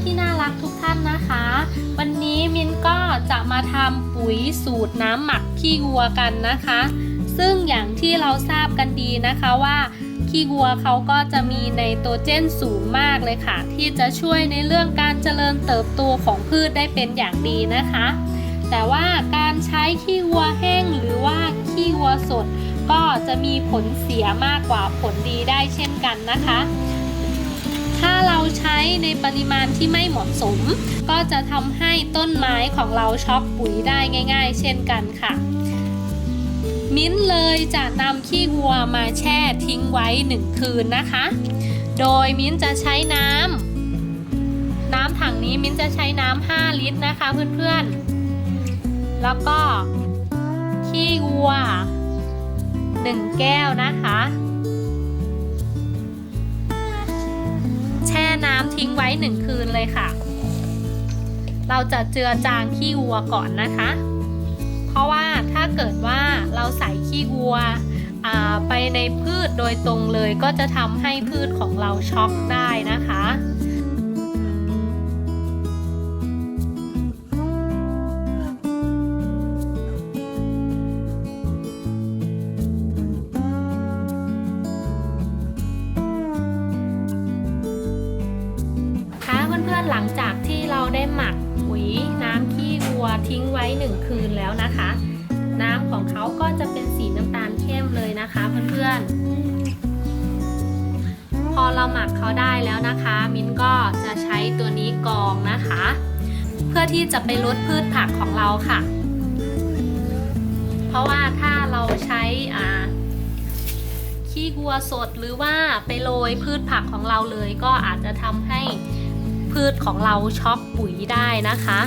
ๆที่น่ารักทุกท่านนะคะ วันนี้มินก็จะมาทำปุ๋ยสูตรน้ำหมักขี้วัวกันนะคะ ซึ่งอย่างที่เราทราบกันดีนะคะว่าขี้วัวเขาก็จะมีไนโตรเจนสูงมากเลยค่ะ ที่จะช่วยในเรื่องการเจริญเติบโตของพืชได้เป็นอย่างดีนะคะ แต่ว่าการใช้ขี้วัวแห้งหรือว่าขี้วัวสด ก็จะมีผลเสียมากกว่าผลดีได้เช่นกันนะคะ ถ้าเราใช้ในปริมาณที่ไม่เหมาะสม ก็จะทำให้ต้นไม้ของเราช็อกปุ๋ยได้ง่าย ๆ เช่นกันค่ะ มิ้นเลยจะนำขี้วัวมาแช่ทิ้งไว้หนึ่งคืนนะคะ โดยมิ้นจะใช้น้ำน้ำถังนี้มิ้นจะใช้น้ำ5ลิตรนะคะเพื่อนๆ แล้วก็ขี้วัว 1 แก้วนะคะ ทิ้งไว้1คืนเลยค่ะ เราจะเจือจางขี้วัวก่อนนะคะ เพราะว่าถ้าเกิดว่าเราใส่ขี้วัวไปในพืชโดยตรงเลยก็จะทำให้พืชของเราช็อกได้นะคะ หลังจากที่เราได้หมักปุ๋ยน้ำขี้วัวทิ้งไว้หนึ่งคืนแล้วนะคะ น้ำของเขาก็จะเป็นสีน้ำตาลเข้มเลยนะคะเพื่อนๆ พอเราหมักเขาได้แล้วนะคะ มิ้นก็จะใช้ตัวนี้กองนะคะ เพื่อที่จะไปลดพืชผักของเราค่ะ เพราะว่าถ้าเราใช้อ่าขี้วัวสดหรือว่าไปโรยพืชผักของเราเลยก็อาจจะทำให้ พืชของเราช็อกปุ๋ยได้นะคะ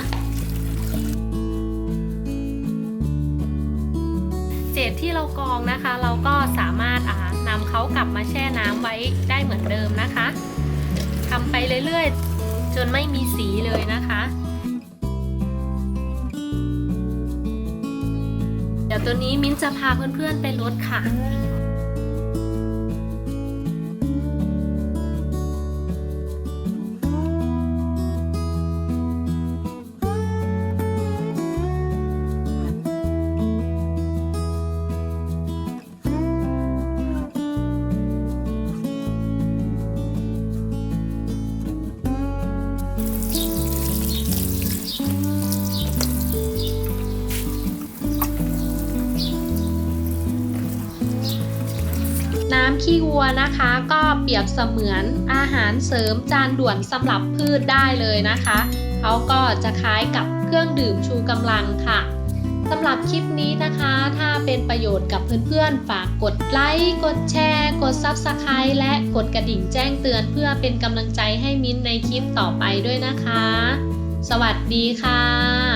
เศษที่เรากองนะคะ เราก็สามารถนำเขากลับมาแช่น้ำไว้ได้เหมือนเดิมนะคะทำไปเรื่อยๆ จนไม่มีสีเลยนะคะเดี๋ยวตัวนี้มิ้นจะพาเพื่อนๆไปลดค่ะ น้ำขี้วัวนะคะ ก็เปรียบเสมือนอาหารเสริมจานด่วนสำหรับพืชได้เลยนะคะเขาก็จะคล้ายกับเครื่องดื่มชูกำลังค่ะสำหรับคลิปนี้นะคะ ถ้าเป็นประโยชน์กับเพื่อนๆ ฝากกดไลค์ กดแชร์ กด Subscribe และกดกระดิ่งแจ้งเตือนเพื่อเป็นกำลังใจให้มิ้นในคลิปต่อไปด้วยนะคะ สวัสดีค่ะ